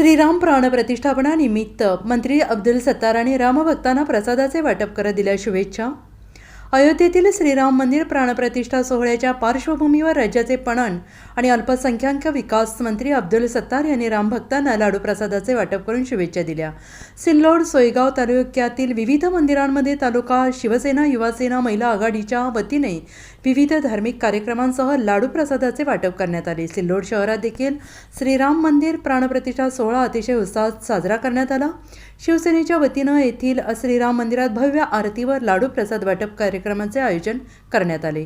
श्रीराम प्राणप्रतिष्ठापनानिमित्त मंत्री अब्दुल सत्तार आणि रामभक्तांना प्रसादाचे वाटप करत दिल्या शुभेच्छा. अयोध्येतील श्रीराम मंदिर प्राणप्रतिष्ठा सोहळ्याच्या पार्श्वभूमीवर राज्याचे पणन आणि अल्पसंख्याक विकास मंत्री अब्दुल सत्तार यांनी रामभक्तांना लाडू प्रसादाचे वाटप करून शुभेच्छा दिल्या. सिल्लोड सोयगाव तालुक्यातील विविध मंदिरांमध्ये तालुका शिवसेना युवासेना महिला आघाडीच्या वतीने विविध धार्मिक कार्यक्रमांसह लाडू प्रसादाचे वाटप करण्यात आले. सिल्लोड शहरात देखील श्रीराम मंदिर प्राणप्रतिष्ठा सोहळा अतिशय उत्साहात साजरा करण्यात आला. शिवसेनेच्या वतीनं येथील श्रीराम मंदिरात भव्य आरतीवर लाडू प्रसाद वाटप कार्यक्रमाचे आयोजन करण्यात आले.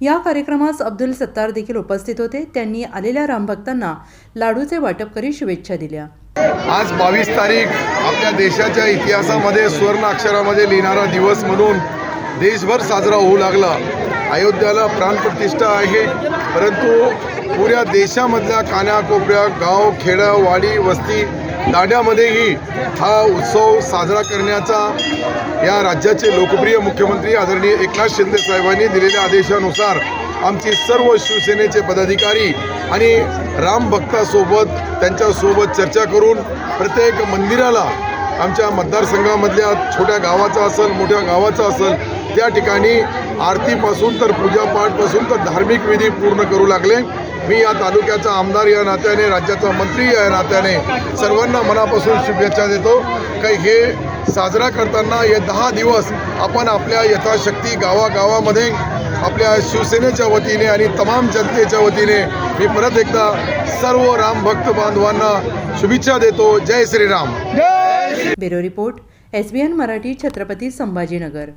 या कार्यक्रमास अब्दुल सत्तार देखील उपस्थित होते. त्यांनी आलेल्या रामभक्तांना लाडूचे वाटप करी शुभेच्छा दिल्या. आज बावीस तारीख आपल्या देशाच्या इतिहासामध्ये स्वर्ण अक्षरामध्ये लिहिणारा दिवस म्हणून देशभर साजरा होऊ लागला. अयोध्याला प्राणप्रतिष्ठा आहे. परंतु पुऱ्या देशामधल्या कानाकोपऱ्या गाव खेडं वाडी वस्ती दाड्यामध्येही हा उत्सव साजरा करण्याचा या राज्याचे लोकप्रिय मुख्यमंत्री आदरणीय एकनाथ शिंदे साहेबांनी दिलेल्या आदेशानुसार आमची सर्व शिवसेनेचे पदाधिकारी आणि राम भक्तासोबत त्यांच्यासोबत चर्चा करून प्रत्येक मंदिराला आमच्या मतदारसंघामधल्या छोट्या गावाचा असेल मोठ्या गावाचा असेल त्या ठिकाणी आरतीपासून तर पूजापाठपासून तर धार्मिक विधी पूर्ण करू लागले. मी या तालुक्याचा आमदार या नात्याने राज्याचा मंत्री या नात्याने सर्वांना मनापासून शुभेच्छा देतो. काही हे साजरा करताना हे दहा दिवस आपण आपल्या यथाशक्ती गावागावामध्ये आपल्या शिवसेनेच्या वतीने आणि तमाम जनतेच्या वतीने मी परत एकदा सर्व राम भक्त बांधवांना शुभेच्छा देतो. जय Shriram. Bureau report S N Marathi Chhatrapati Sambhajinagar.